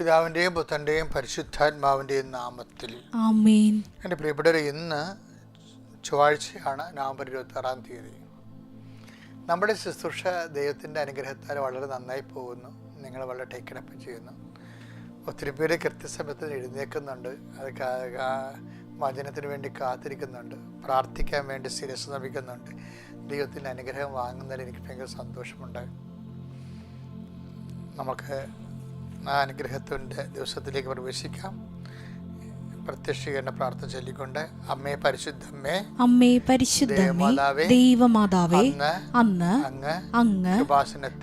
പിതാവിന്റെയും പുത്രന്റെയും പരിശുദ്ധാത്മാവിന്റെയും നാമത്തിൽ. എന്റെ പ്രിയപ്പെട്ടവരെ ഇന്ന് ചൊവ്വാഴ്ചയാണ് നവംബർ ഇരുപത്തി ആറാം തീയതി. നമ്മുടെ ശുശ്രൂഷ ദൈവത്തിന്റെ അനുഗ്രഹത്താൽ വളരെ നന്നായി പോകുന്നു. നിങ്ങൾ വളരെ ടേക്കനപ്പ് ചെയ്യുന്നു. ഒത്തിരി പേര് കൃത്യസമയത്ത് എഴുന്നേൽക്കുന്നുണ്ട്. അത് വചനത്തിന് വേണ്ടി കാത്തിരിക്കുന്നുണ്ട്. പ്രാർത്ഥിക്കാൻ വേണ്ടി ശിരസ് നമിക്കുന്നുണ്ട് ദൈവത്തിന്റെ അനുഗ്രഹം വാങ്ങുന്നതിൽ എനിക്ക് ഭയങ്കര സന്തോഷമുണ്ട്. നമുക്ക് ആ അനുഗ്രഹത്തിന്റെ ദിവസത്തിലേക്ക് പ്രവേശിക്കാം. പ്രത്യക്ഷീകരണ പ്രാർത്ഥന ചൊല്ലിക്കൊണ്ട് അമ്മേ പരിശുദ്ധമ്മേ അമ്മേ പരിശുദ്ധമേ ദേവമാതാവേ, അന്ന് അങ്ങ്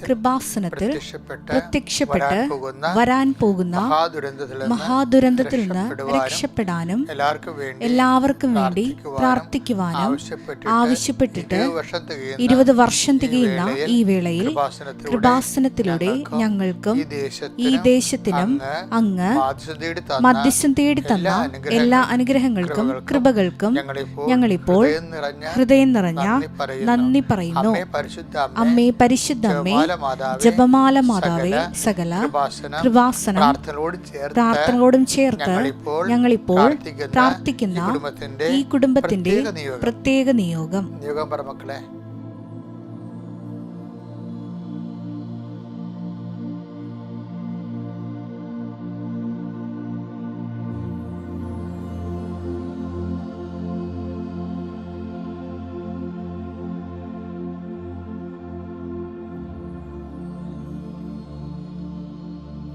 കൃപാസനത്തിൽ പ്രത്യക്ഷപ്പെട്ട് വരാൻ പോകുന്ന മഹാദുരന്തത്തിൽ നിന്ന് രക്ഷപ്പെടാനും എല്ലാവർക്കും വേണ്ടി പ്രാർത്ഥിക്കുവാനും ആവശ്യപ്പെട്ടിട്ട് ഇരുപത് വർഷം തികയുന്ന ഈ വേളയിൽ കൃപാസനത്തിലൂടെ ഞങ്ങൾക്കും ഈ ദേശത്തിനും അങ്ങ് മധ്യസ്ഥം തേടി തന്ന എല്ലാ അനുഗ്രഹങ്ങൾക്കും കൃപകൾക്കും ഞങ്ങളിപ്പോൾ ഹൃദയം നിറഞ്ഞ നന്ദി പറയുന്നു. അമ്മേ പരിശുദ്ധ അമ്മേ ജപമാല മാതാവേ, സകല കൃപാസനം പ്രാർത്ഥനയോട് ചേർത്ത് പ്രാർത്ഥനകളോടും ചേർത്ത് ഞങ്ങളിപ്പോൾ പ്രാർത്ഥിക്കുന്ന ഈ കുടുംബത്തിന്റെ ഈ പ്രത്യേക നിയോഗം. പ്രത്യേക നിയോഗം നിയോഗം പറ മക്കളെ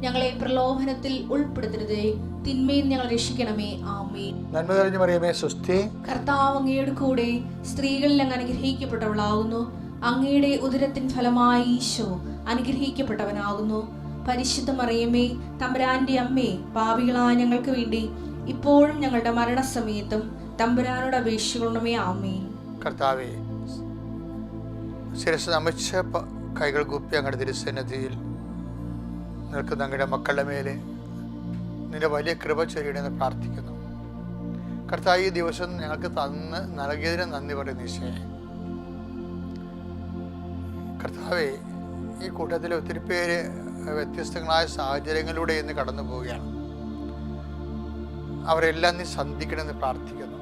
ഞങ്ങളെ പ്രലോഭനത്തിൽ ഉൾപ്പെടുത്തരുതേ. തിന്മയിൽ ഞങ്ങൾ രക്ഷിക്കണമേ. ആമേ നന്മ തെളിഞ്ഞു മറിയമേ സുസ്ഥി കർത്താവ് അങ്ങയുടെ കൂടെ സ്ത്രീകളിൽ അങ്ങ് അനുഗ്രഹിക്കപ്പെട്ടവളാകുന്നു. അങ്ങയുടെ ഉദരത്തിൻ ഫലമായി ഈശോ അനുഗ്രഹിക്കപ്പെട്ടവനാകുന്നു. പരിശുദ്ധ മറിയമേ തമ്പുരാന്റെ അമ്മേ പാപികളായ ഞങ്ങൾക്ക് വേണ്ടി ഇപ്പോഴും ഞങ്ങളുടെ മരണസമയത്തും തമ്പുരാനോട് അപേക്ഷിക്കണമേ. ആമേ കർത്താവേ ശിരസ് നമിച്ച കൈകൾ കുപ്പി അങ്ങയുടെ തിരുസന്നിധിയിൽ നിൽക്കുന്ന അങ്ങയുടെ മക്കളുടെ മേലെ നിന്റെ വലിയ കൃപ ചൊരിയണമെന്ന് പ്രാർത്ഥിക്കുന്നു. കർത്താവ് ഈ ദിവസം ഞങ്ങൾക്ക് തന്ന് നൽകിയതിന് നന്ദി പറയുന്നു ഈശോയെ. കർത്താവേ ഈ കൂട്ടത്തിൽ ഒത്തിരി പേര് വ്യത്യസ്തങ്ങളായ സാഹചര്യങ്ങളിലൂടെ ഇന്ന് കടന്നു പോവുകയാണ്. അവരെല്ലാം നീ സന്ധിക്കണമെന്ന് പ്രാർത്ഥിക്കുന്നു.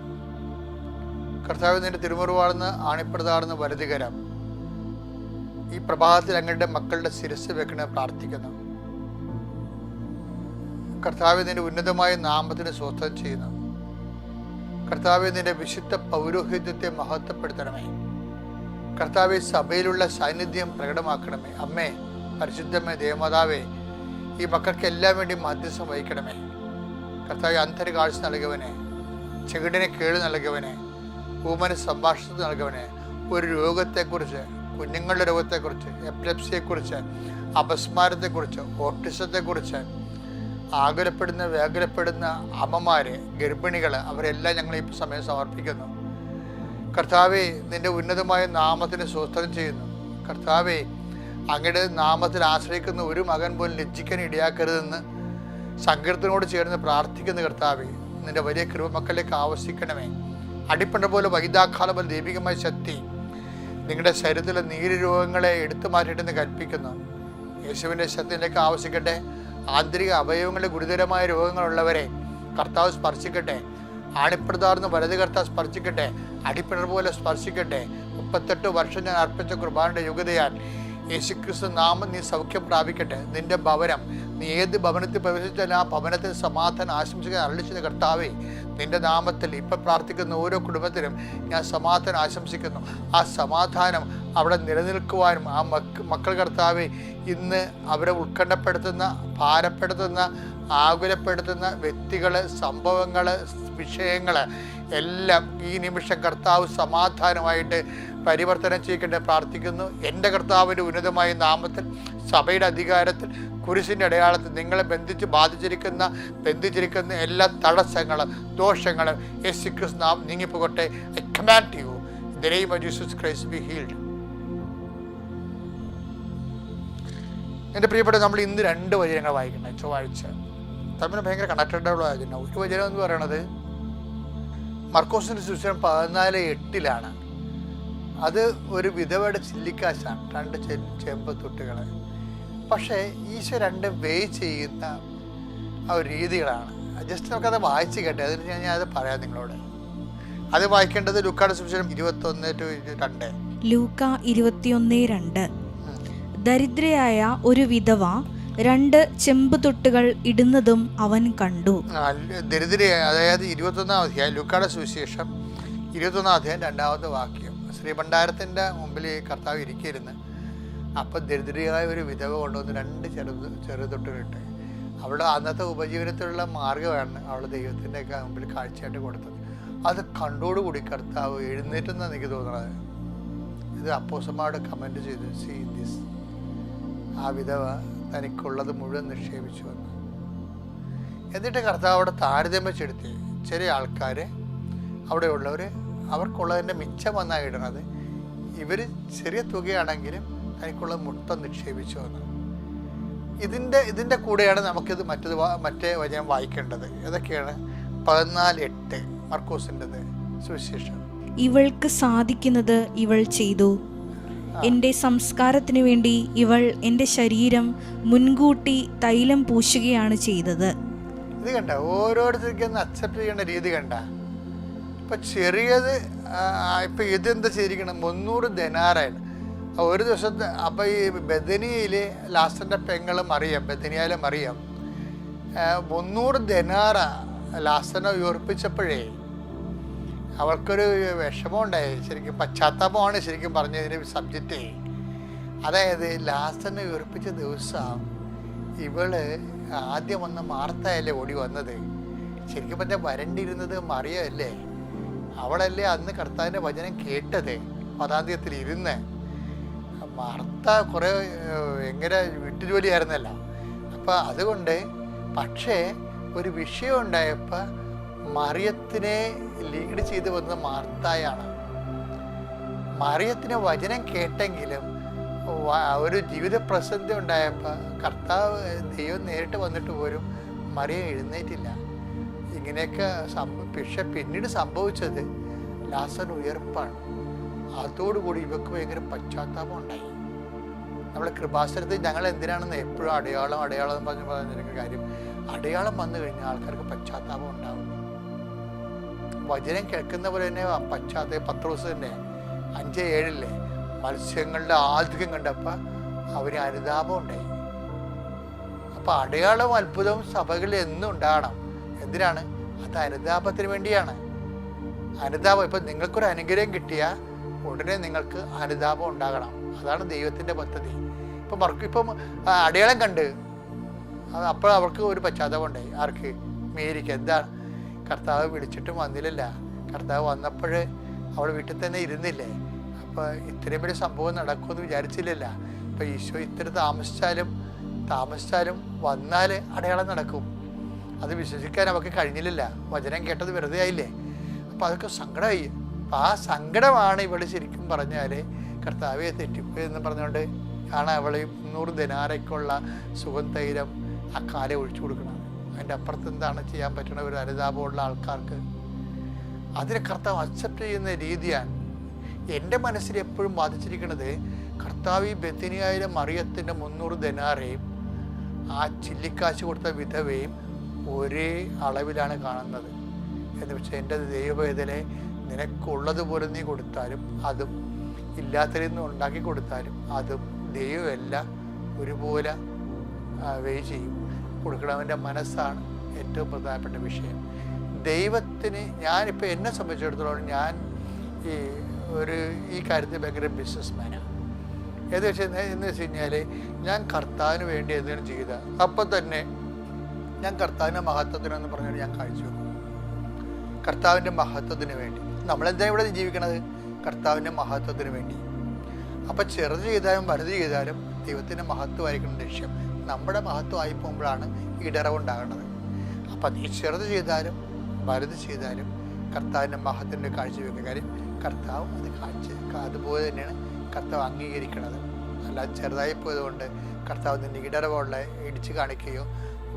കർത്താവ് നിന്റെ തിരുമുറിവാടുന്ന ആണിപ്പെടുതാടുന്ന വലുതുകരം ഈ പ്രഭാതത്തിൽ അങ്ങയുടെ മക്കളുടെ ശിരസ് വെക്കണമെന്ന് പ്രാർത്ഥിക്കുന്നു. കർത്താവ് നിന്റെ ഉന്നതമായ നാമത്തിന് സ്വസ്ഥം ചെയ്യുന്നു. കർത്താവ് നിന്റെ വിശുദ്ധ പൗരോഹിത്യത്തെ മഹത്വപ്പെടുത്തണമേ. കർത്താവ് സഭയിലുള്ള സാന്നിധ്യം പ്രകടമാക്കണമേ. അമ്മേ പരിശുദ്ധമേ ദേവമാതാവേ ഈ മക്കൾക്കെല്ലാം വേണ്ടി മധ്യസ്ഥം വഹിക്കണമേ. കർത്താവ് അന്ധര കാഴ്ച നൽകിയവനെ ചെകിടിനെ കേട് നൽകിയവനെ ഊമന് സംഭാഷണത്തിൽ നൽകിയവനെ ഒരു രോഗത്തെക്കുറിച്ച് കുഞ്ഞുങ്ങളുടെ രോഗത്തെക്കുറിച്ച് എപ്ലപ്സിയെക്കുറിച്ച് അപസ്മാരത്തെക്കുറിച്ച് ഓട്ടിസത്തെക്കുറിച്ച് ആകുലപ്പെടുന്ന വ്യാകുലപ്പെടുന്ന അമ്മമാര് ഗർഭിണികൾ അവരെല്ലാം ഞങ്ങൾ ഈ സമയം സമർപ്പിക്കുന്നു. കർത്താവെ നിന്റെ ഉന്നതമായ നാമത്തിന് സ്വസ്ഥം ചെയ്യുന്നു. കർത്താവെ അങ്ങയുടെ നാമത്തിൽ ആശ്രയിക്കുന്ന ഒരു മകൻ പോലും ലജ്ജിക്കാൻ ഇടയാക്കരുതെന്ന് സങ്കീർത്തനോട് ചേർന്ന് പ്രാർത്ഥിക്കുന്ന കർത്താവെ. നിന്റെ വലിയ കൃപ മക്കളിലേക്ക് ആവശ്യിക്കണമേ അടിപ്പണ്ട പോലെ വൈദാഖാല പോലെ ദൈവികമായ ശക്തി നിങ്ങളുടെ ശരീരത്തിലെ നീര് രോഗങ്ങളെ എടുത്തു മാറ്റിയിട്ടെന്ന് കൽപ്പിക്കുന്നു. യേശുവിന്റെ ശക്തിയിലേക്ക് ആവശ്യിക്കട്ടെ ആന്തരിക അവയവങ്ങളുടെ ഗുരുതരമായ രോഗങ്ങളുള്ളവരെ കർത്താവ് സ്പർശിക്കട്ടെ. ആണിപ്രതാർന്ന് വലത് കർത്താവ് സ്പർശിക്കട്ടെ. അടിപ്പിണർ പോലെ സ്പർശിക്കട്ടെ. മുപ്പത്തെട്ട് വർഷം ഞാൻ അർപ്പിച്ച കുർബാനയുടെ യോഗ്യതയാൽ യേശുക്രിസ്തു നാമം നീ സൗഖ്യം പ്രാപിക്കട്ടെ. നിന്റെ ഭവനം നീ ഏത് ഭവനത്തിൽ പ്രവേശിച്ചാലും ആ ഭവനത്തിൽ സമാധാനം ആശംസിക്കാൻ അരളിച്ചത് കർത്താവേ നിന്റെ നാമത്തിൽ ഇപ്പം പ്രാർത്ഥിക്കുന്ന ഓരോ കുടുംബത്തിനും ഞാൻ സമാധാനം ആശംസിക്കുന്നു. ആ സമാധാനം അവിടെ നിലനിൽക്കുവാനും ആ മക്ക മക്കൾ കർത്താവെ ഇന്ന് അവരെ ഉത്കണ്ഠപ്പെടുത്തുന്ന ഭാരപ്പെടുത്തുന്ന ആകുലപ്പെടുത്തുന്ന വ്യക്തികൾ സംഭവങ്ങൾ വിഷയങ്ങൾ എല്ലാം ഈ നിമിഷം കർത്താവ് സമാധാനമായിട്ട് പരിവർത്തനം ചെയ്യിക്കട്ടെ പ്രാർത്ഥിക്കുന്നു. എന്റെ കർത്താവിന്റെ ഉന്നതമായ നാമത്തിൽ സഭയുടെ അധികാരത്തിൽ കുരിശിന്റെ അടയാളത്തിൽ നിങ്ങളെ ബന്ധിച്ച് ബാധിച്ചിരിക്കുന്ന ബന്ധിച്ചിരിക്കുന്ന എല്ലാ തടസ്സങ്ങളും ദോഷങ്ങളും യേശു ക്രിസ്തു നാം നീങ്ങിപ്പോകട്ടെ I command you the name of Jesus Christ be healed എന്റെ പ്രിയപ്പെട്ട നമ്മൾ ഇന്ന് രണ്ട് വചനങ്ങൾ വായിക്കണം ചൊവ്വാഴ്ച തമ്മിൽ ഭയങ്കര കണക്റ്റഡ് വചനം. ഒരു വചനം എന്ന് പറയണത് മർക്കോസിന്റെ സുവിശേഷം പതിനാല് എട്ടിലാണ്. അത് ഒരു വിധവയുടെ ചില്ലിക്കാശാണ് രണ്ട് ചെ- ചെമ്പ് തൊട്ടുകൾ പക്ഷേ ഈശോ രണ്ട് വേ ചെയ്യുന്ന ആ ഒരു രീതികളാണ്. ജസ്റ്റ് നമുക്കത് വായിച്ച് കേട്ടെ. അതിന് ഞാൻ അത് പറയാം നിങ്ങളോട്. അത് വായിക്കേണ്ടത് ലുക്കാട് സുവിശേഷം ഇരുപത്തൊന്ന് ടു രണ്ട് ലൂക്ക ഇരുപത്തിയൊന്ന് രണ്ട്. ദരിദ്രയായ ഒരു വിധവ രണ്ട് ചെമ്പ് തൊട്ടുകൾ ഇടുന്നതും അവൻ കണ്ടു. ദരിദ്രയായ ദരിദ്ര അതായത് ഇരുപത്തൊന്നാം അധ്യായം ലുക്കാടെ സുവിശേഷം ഇരുപത്തൊന്നാം അധ്യായം രണ്ടാമത്തെ വാക്യം. ശ്രീ ശ്രീഭണ്ഡാരത്തിന്റെ മുമ്പിൽ കർത്താവ് ഇരിക്കരുന്ന്. അപ്പം ദരിദ്രയായ ഒരു വിധവ കൊണ്ടുവന്ന് രണ്ട് ചെറുത് ചെറുതൊട്ടുകളിട്ട് അവളുടെ അന്നത്തെ ഉപജീവനത്തിലുള്ള മാർഗമാണ് അവൾ ദൈവത്തിന്റെ മുമ്പിൽ കാഴ്ചയായിട്ട് കൊടുത്തത്. അത് കണ്ടോടുകൂടി കർത്താവ് എഴുന്നേറ്റെന്നാണ് എനിക്ക് തോന്നുന്നത്. ഇത് അപ്പോസന്മാരോട് കമന്റ് ചെയ്ത് സീ ദിസ് ആ വിധവ തനിക്കുള്ളത് മുഴുവൻ നിക്ഷേപിച്ചു വന്നു. എന്നിട്ട് കർത്താവ് അവിടെ താരതമ്യപ്പെടുത്തി ചെറിയ ആൾക്കാർ അവിടെയുള്ളവർ അവർക്കുള്ളതിന്റെ മിച്ചം വന്നാണ് ഇടണത്. ഇവർ ചെറിയ തുകയാണെങ്കിലും തനിക്കുള്ളത് മുട്ടം നിക്ഷേപിച്ചു വന്നു. ഇതിന്റെ ഇതിന്റെ കൂടെയാണ് നമുക്കിത് മറ്റത് മറ്റേ വചനം വായിക്കേണ്ടത്. ഏതൊക്കെയാണ്? പതിനാല് എട്ട് മർക്കോസിന്റെത് സുവിശേഷം. ഇവൾക്ക് സാധിക്കുന്നത് ഇവൾ ചെയ്തു. എന്റെ സംസ്കാരത്തിനു വേണ്ടി ഇവൾ എന്റെ ശരീരം മുൻകൂട്ടി തൈലം പൂശുകയാണ് ചെയ്തത്. ഇത് കണ്ട ഓരോരുത്തർക്കും അക്സെപ്റ്റ് ചെയ്യേണ്ട രീതി കണ്ട. ഇപ്പൊ ചെറിയത് ഇപ്പൊ ഇതെന്താ ചെയ്തിരിക്കണം? മുന്നൂറ് ധനാറാണ് ഒരു ദിവസത്തെ അപ്പൊ ഈ ബദനിയിൽ ലാസ്റ്റന്റെ പെങ്ങളും അറിയാം ബദനിയാലും അറിയാം. മുന്നൂറ് ധനാറ ലാസ്റ്റനെ ഉയർപ്പിച്ചപ്പോഴേ അവൾക്കൊരു വിഷമമുണ്ടായി. ശരിക്കും പശ്ചാത്താപമാണ് ശരിക്കും പറഞ്ഞതിന്റെ സബ്ജക്റ്റ് അതായത് ലാസ്റ്റനെ വീർപ്പിച്ച ദിവസം ഇവൾ ആദ്യം വന്ന മാർത്തയല്ലേ ഓടി വന്നത്. ശരിക്കും പറഞ്ഞാൽ വരണ്ടിരുന്നത് മറിയല്ലേ അവളല്ലേ അന്ന് കർത്താവിന്റെ വചനം കേട്ടത്. പതാന്ത്യത്തിൽ ഇരുന്ന്. മാർത്ത കുറേ എങ്ങനെ വീട്ടുജോലിയായിരുന്നല്ലോ. അപ്പം അതുകൊണ്ട് പക്ഷേ ഒരു വിഷയം ഉണ്ടായപ്പോൾ മറിയത്തിനെ ലീഡ് ചെയ്ത് വന്നത് മാർത്തായാണ്. മറിയത്തിന് വചനം കേട്ടെങ്കിലും ഒരു ജീവിത പ്രസിദ്ധി ഉണ്ടായപ്പോൾ കർത്താവ് ദൈവം നേരിട്ട് വന്നിട്ട് പോലും മറിയം എഴുന്നേറ്റില്ല. ഇങ്ങനെയൊക്കെ സംഭവ പക്ഷെ പിന്നീട് സംഭവിച്ചത് ലാസൻ ഉയർപ്പാണ്. അതോടുകൂടി ഇവക്ക് ഭയങ്കര പശ്ചാത്താപം ഉണ്ടായി. നമ്മളെ കൃപാസനത്തിൽ ഞങ്ങൾ എന്തിനാണെന്ന് എപ്പോഴും അടയാളം അടയാളം എന്ന് പറഞ്ഞ് പറഞ്ഞിരിക്കുന്ന കാര്യം അടയാളം വന്നു കഴിഞ്ഞാൽ ആൾക്കാർക്ക് പശ്ചാത്താപം ഉണ്ടാവും. വചനം കേൾക്കുന്ന പോലെ തന്നെ പശ്ചാത്തല ദിവസം തന്നെ അഞ്ച് ഏഴില്ലേ? മത്സ്യങ്ങളുടെ ആധികം കണ്ടപ്പോൾ അവന് അനുതാപം ഉണ്ടായി അപ്പം അടയാളവും അത്ഭുതവും സഭകളിൽ എന്നും ഉണ്ടാകണം. എന്തിനാണ്? അത് അനുതാപത്തിന് വേണ്ടിയാണ്. അനുതാപം ഇപ്പം നിങ്ങൾക്കൊരു അനുഗ്രഹം കിട്ടിയാൽ ഉടനെ നിങ്ങൾക്ക് അനുതാപം ഉണ്ടാകണം. അതാണ് ദൈവത്തിന്റെ പദ്ധതി. ഇപ്പം മറക്കും ഇപ്പം അടയാളം കണ്ട്. അപ്പോൾ അവർക്ക് ഒരു പശ്ചാത്തലം ഉണ്ടായി ആർക്ക്? മേരിക്ക്. എന്താണ്? കർത്താവ് വിളിച്ചിട്ട് വന്നില്ലല്ല. കർത്താവ് വന്നപ്പോൾ അവൾ വീട്ടിൽ തന്നെ ഇരുന്നില്ലേ? അപ്പോൾ ഇത്രയും വലിയ സംഭവം നടക്കുമെന്ന് വിചാരിച്ചില്ലല്ല. അപ്പോൾ ഈശോ ഇത്ര താമസിച്ചാലും താമസിച്ചാലും വന്നാൽ അടയാളം നടക്കും. അത് വിശ്വസിക്കാൻ അവർക്ക് കഴിഞ്ഞില്ലല്ല. വചനം കേട്ടത് വെറുതെ ആയില്ലേ? അപ്പോൾ അതൊക്കെ സങ്കടമായി. അപ്പം ആ സങ്കടമാണ് ഇവൾ ശരിക്കും പറഞ്ഞാൽ കർത്താവെ തെറ്റിപ്പോയി എന്ന് പറഞ്ഞുകൊണ്ട് ആണ് അവൾ മുന്നൂറ് ദിനാരയ്ക്കുള്ള തൈരം ആ കാലെ ഒഴിച്ചു കൊടുക്കണം അതിന്റെ അപ്പുറത്ത് എന്താണ് ചെയ്യാൻ പറ്റുന്ന ഒരു അനുതാപമുള്ള ആൾക്കാർക്ക്? അതിനെ കർത്താവ് അക്സെപ്റ്റ് ചെയ്യുന്ന രീതിയാണ് എന്റെ മനസ്സിൽ എപ്പോഴും ബാധിച്ചിരിക്കുന്നത്. കർത്താവ് ഈ ബത്തിനിയായിരം മറിയത്തിന്റെ മുന്നൂറ് ധനാറേയും ആ ചില്ലിക്കാശ് കൊടുത്ത വിധവയും ഒരേ അളവിലാണ് കാണുന്നത്. എന്ന് വെച്ചാൽ എന്റെ ദൈവവേദനെ നിനക്കുള്ളതുപോലെ നീ കൊടുത്താലും അതും ഇല്ലാത്തതിൽ നിന്ന് ഉണ്ടാക്കി കൊടുത്താലും അതും ദൈവമല്ല ഒരുപോലെ വെയ് ചെയ്യും. കൊടുക്കണവന്റെ മനസ്സാണ് ഏറ്റവും പ്രധാനപ്പെട്ട വിഷയം. ദൈവത്തിന് ഞാനിപ്പോൾ എന്നെ സംബന്ധിച്ചിടത്തോളം ഞാൻ ഈ ഒരു ഈ കാര്യത്തിൽ ഭയങ്കര ബിസിനസ്മാനാണ് ഏത് വെച്ചാൽ എന്ന് വെച്ച് കഴിഞ്ഞാൽ ഞാൻ കർത്താവിന് വേണ്ടി എന്തെങ്കിലും ചെയ്ത അപ്പം തന്നെ ഞാൻ കർത്താവിന്റെ മഹത്വത്തിനെന്ന് പറഞ്ഞാൽ ഞാൻ കാഴ്ച വെക്കും കർത്താവിന്റെ മഹത്വത്തിന് വേണ്ടി. നമ്മളെന്താ ഇവിടെ ജീവിക്കണത്? കർത്താവിന്റെ മഹത്വത്തിന് വേണ്ടി. അപ്പം ചെറുത് ചെയ്താലും വലുത് ചെയ്താലും ദൈവത്തിന്റെ മഹത്വമായിരിക്കണം ലക്ഷ്യം. നമ്മുടെ മഹത്വമായി പോകുമ്പോഴാണ് ഇടറവുണ്ടാകുന്നത്. അപ്പം നീ ചെറുത് ചെയ്താലും വലുത് ചെയ്താലും കർത്താവിന്റെ മഹത്വന്റെ കാഴ്ചവെക്കുന്ന കാര്യം കർത്താവ് അത് കാഴ്ച അതുപോലെ തന്നെയാണ് കർത്താവ് അംഗീകരിക്കുന്നത്. അല്ലാതെ ചെറുതായി പോയതുകൊണ്ട് കർത്താവ് നിന്റെ ഇടറവുള്ള ഇടിച്ച് കാണിക്കുകയോ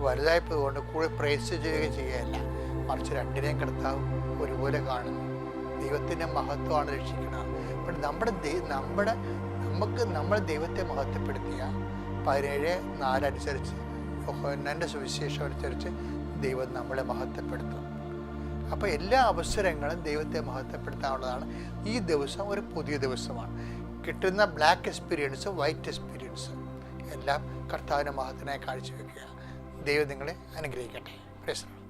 വലുതായി പോയതുകൊണ്ട് കൂടെ പ്രേസ് ചെയ്യുകയോ ചെയ്യുകയല്ല. മറിച്ച് രണ്ടിനെയും കർത്താവ് ഒരുപോലെ കാണുന്നു. ദൈവത്തിന്റെ മഹത്വമാണ് രക്ഷിക്കുന്നത് അപ്പം നമ്മുടെ നമ്മുടെ നമുക്ക് നമ്മൾ ദൈവത്തെ മഹത്വപ്പെടുത്തിയ പതിനേഴ് നാലനുസരിച്ച് യോഹന്നാന്റെ സുവിശേഷം അനുസരിച്ച് ദൈവം നമ്മളെ മഹത്വപ്പെടുത്തും. അപ്പോൾ എല്ലാ അവസരങ്ങളും ദൈവത്തെ മഹത്വപ്പെടുത്താനുള്ളതാണ്. ഈ ദിവസം ഒരു പുതിയ ദിവസമാണ്. കിട്ടുന്ന ബ്ലാക്ക് എക്സ്പീരിയൻസ് വൈറ്റ് എക്സ്പീരിയൻസ് എല്ലാം കർത്താവിന്റെ മഹത്തിനായി കാഴ്ചവെക്കുക. ദൈവം നിങ്ങളെ അനുഗ്രഹിക്കട്ടെ. പ്രശ്നം